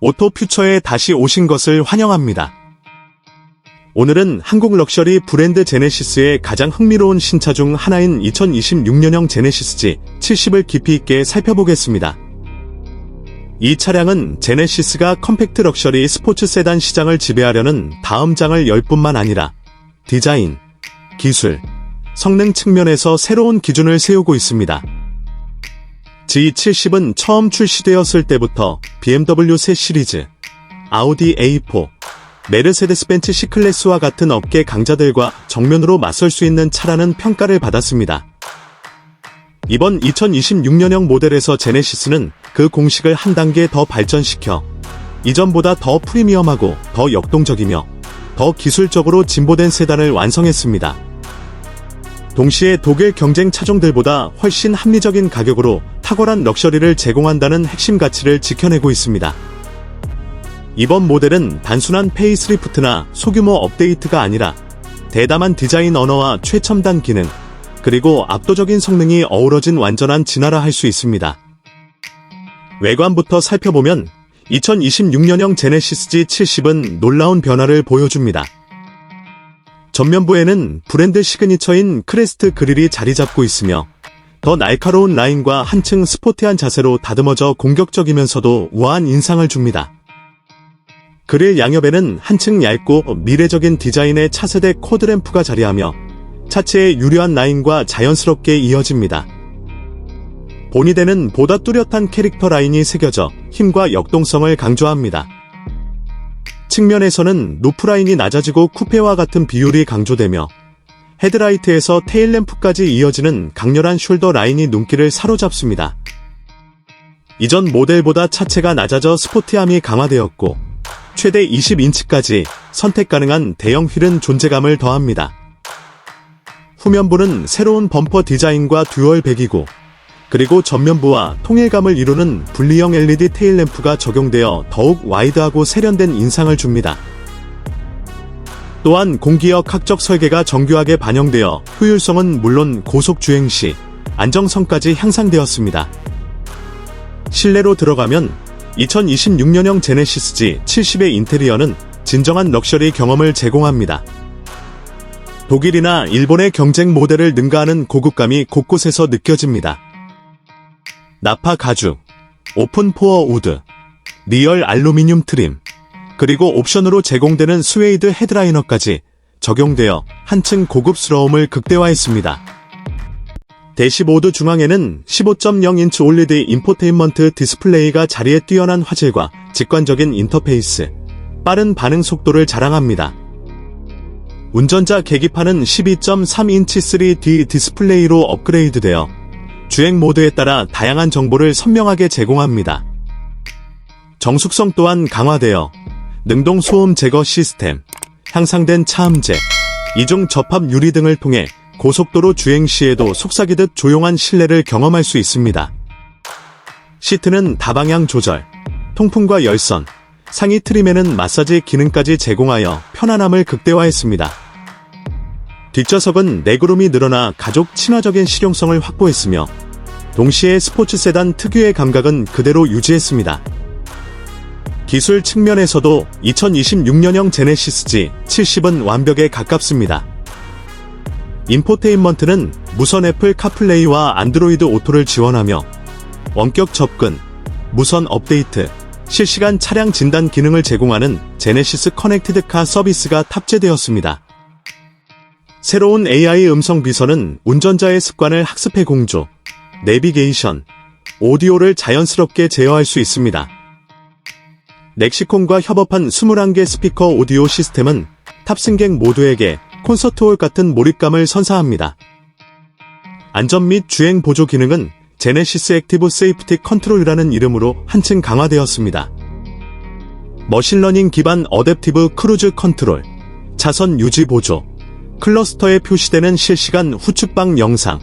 오토 퓨처에 다시 오신 것을 환영합니다. 오늘은 한국 럭셔리 브랜드 제네시스의 가장 흥미로운 신차 중 하나인 2026년형 제네시스 G70을 깊이 있게 살펴보겠습니다. 이 차량은 제네시스가 컴팩트 럭셔리 스포츠 세단 시장을 지배하려는 다음 장을 열 뿐만 아니라 디자인, 기술, 성능 측면에서 새로운 기준을 세우고 있습니다. G70은 처음 출시되었을 때부터 BMW 새 시리즈, 아우디 A4, 메르세데스 벤츠 C클래스와 같은 업계 강자들과 정면으로 맞설 수 있는 차라는 평가를 받았습니다. 이번 2026년형 모델에서 제네시스는 그 공식을 한 단계 더 발전시켜 이전보다 더 프리미엄하고 더 역동적이며 더 기술적으로 진보된 세단을 완성했습니다. 동시에 독일 경쟁 차종들보다 훨씬 합리적인 가격으로 탁월한 럭셔리를 제공한다는 핵심 가치를 지켜내고 있습니다. 이번 모델은 단순한 페이스리프트나 소규모 업데이트가 아니라 대담한 디자인 언어와 최첨단 기능, 그리고 압도적인 성능이 어우러진 완전한 진화라 할 수 있습니다. 외관부터 살펴보면 2026년형 제네시스 G70은 놀라운 변화를 보여줍니다. 전면부에는 브랜드 시그니처인 크레스트 그릴이 자리 잡고 있으며 더 날카로운 라인과 한층 스포티한 자세로 다듬어져 공격적이면서도 우아한 인상을 줍니다. 그릴 양옆에는 한층 얇고 미래적인 디자인의 차세대 코드램프가 자리하며 차체의 유려한 라인과 자연스럽게 이어집니다. 본이되는 보다 뚜렷한 캐릭터 라인이 새겨져 힘과 역동성을 강조합니다. 측면에서는 루프라인이 낮아지고 쿠페와 같은 비율이 강조되며 헤드라이트에서 테일램프까지 이어지는 강렬한 숄더 라인이 눈길을 사로잡습니다. 이전 모델보다 차체가 낮아져 스포티함이 강화되었고 최대 20인치까지 선택 가능한 대형 휠은 존재감을 더합니다. 후면부는 새로운 범퍼 디자인과 듀얼 배기구, 그리고 전면부와 통일감을 이루는 분리형 LED 테일램프가 적용되어 더욱 와이드하고 세련된 인상을 줍니다. 또한 공기역 학적 설계가 정교하게 반영되어 효율성은 물론 고속 주행 시 안정성까지 향상되었습니다. 실내로 들어가면 2026년형 제네시스 G70의 인테리어는 진정한 럭셔리 경험을 제공합니다. 독일이나 일본의 경쟁 모델을 능가하는 고급감이 곳곳에서 느껴집니다. 나파 가죽, 오픈 포어 우드, 리얼 알루미늄 트림, 그리고 옵션으로 제공되는 스웨이드 헤드라이너까지 적용되어 한층 고급스러움을 극대화했습니다. 대시보드 중앙에는 15.0인치 올리드 인포테인먼트 디스플레이가 자리에 뛰어난 화질과 직관적인 인터페이스, 빠른 반응 속도를 자랑합니다. 운전자 계기판은 12.3인치 3D 디스플레이로 업그레이드되어 주행 모드에 따라 다양한 정보를 선명하게 제공합니다. 정숙성 또한 강화되어 능동 소음 제거 시스템, 향상된 차음제, 이중 접합 유리 등을 통해 고속도로 주행 시에도 속삭이듯 조용한 실내를 경험할 수 있습니다. 시트는 다방향 조절, 통풍과 열선, 상의 트림에는 마사지 기능까지 제공하여 편안함을 극대화했습니다. 뒷좌석은 레그룸이 늘어나 가족 친화적인 실용성을 확보했으며 동시에 스포츠 세단 특유의 감각은 그대로 유지했습니다. 기술 측면에서도 2026년형 제네시스 G70은 완벽에 가깝습니다. 인포테인먼트는 무선 애플 카플레이와 안드로이드 오토를 지원하며 원격 접근, 무선 업데이트, 실시간 차량 진단 기능을 제공하는 제네시스 커넥티드 카 서비스가 탑재되었습니다. 새로운 AI 음성 비서는 운전자의 습관을 학습해 공조, 내비게이션, 오디오를 자연스럽게 제어할 수 있습니다. 넥시콘과 협업한 21개 스피커 오디오 시스템은 탑승객 모두에게 콘서트홀 같은 몰입감을 선사합니다. 안전 및 주행 보조 기능은 제네시스 액티브 세이프티 컨트롤이라는 이름으로 한층 강화되었습니다. 머신러닝 기반 어댑티브 크루즈 컨트롤, 차선 유지 보조, 클러스터에 표시되는 실시간 후측방 영상,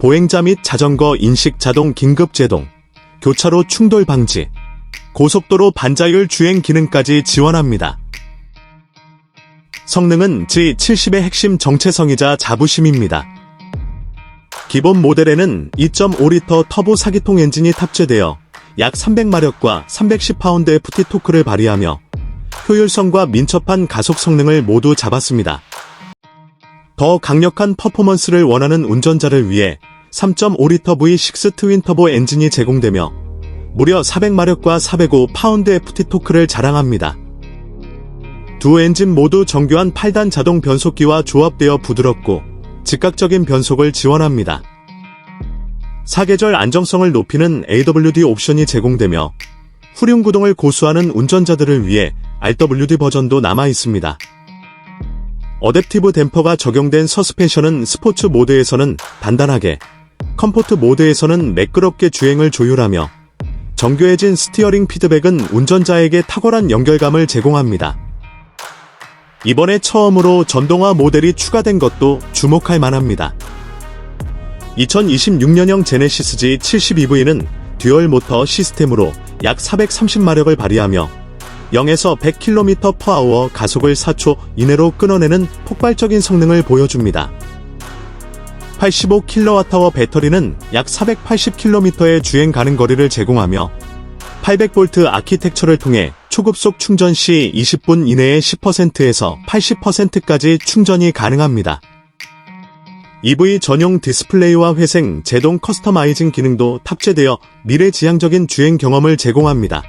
보행자 및 자전거 인식 자동 긴급 제동, 교차로 충돌 방지, 고속도로 반자율 주행 기능까지 지원합니다. 성능은 G70의 핵심 정체성이자 자부심입니다. 기본 모델에는 2.5리터 터보 사기통 엔진이 탑재되어 약 300마력과 310파운드의 FT 토크를 발휘하며 효율성과 민첩한 가속 성능을 모두 잡았습니다. 더 강력한 퍼포먼스를 원하는 운전자를 위해 3.5리터 V6 트윈 터보 엔진이 제공되며 무려 400마력과 405파운드 FT 토크를 자랑합니다. 두 엔진 모두 정교한 8단 자동 변속기와 조합되어 부드럽고 즉각적인 변속을 지원합니다. 사계절 안정성을 높이는 AWD 옵션이 제공되며 후륜 구동을 고수하는 운전자들을 위해 RWD 버전도 남아 있습니다. 어댑티브 댐퍼가 적용된 서스펜션은 스포츠 모드에서는 단단하게, 컴포트 모드에서는 매끄럽게 주행을 조율하며 정교해진 스티어링 피드백은 운전자에게 탁월한 연결감을 제공합니다. 이번에 처음으로 전동화 모델이 추가된 것도 주목할 만합니다. 2026년형 제네시스 G72V는 듀얼 모터 시스템으로 약 430마력을 발휘하며 0에서 100km/h 가속을 4초 이내로 끊어내는 폭발적인 성능을 보여줍니다. 85kWh 배터리는 약 480km의 주행 가능 거리를 제공하며 800V 아키텍처를 통해 초급속 충전 시 20분 이내에 10%에서 80%까지 충전이 가능합니다. EV 전용 디스플레이와 회생, 제동 커스터마이징 기능도 탑재되어 미래지향적인 주행 경험을 제공합니다.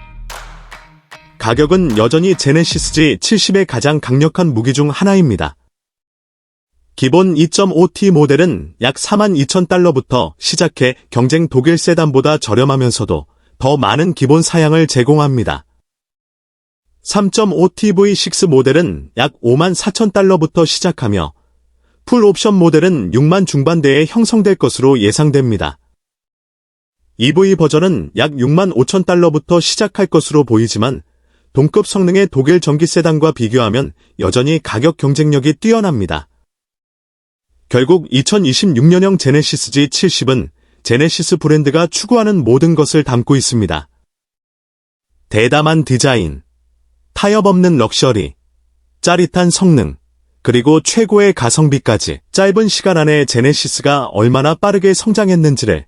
가격은 여전히 제네시스 G70의 가장 강력한 무기 중 하나입니다. 기본 2.5T 모델은 약 42,000달러부터 시작해 경쟁 독일 세단보다 저렴하면서도 더 많은 기본 사양을 제공합니다. 3.5T V6 모델은 약 54,000달러부터 시작하며 풀 옵션 모델은 6만 중반대에 형성될 것으로 예상됩니다. EV 버전은 약 6만 5천 달러부터 시작할 것으로 보이지만 동급 성능의 독일 전기 세단과 비교하면 여전히 가격 경쟁력이 뛰어납니다. 결국 2026년형 제네시스 G70은 제네시스 브랜드가 추구하는 모든 것을 담고 있습니다. 대담한 디자인, 타협 없는 럭셔리, 짜릿한 성능, 그리고 최고의 가성비까지 짧은 시간 안에 제네시스가 얼마나 빠르게 성장했는지를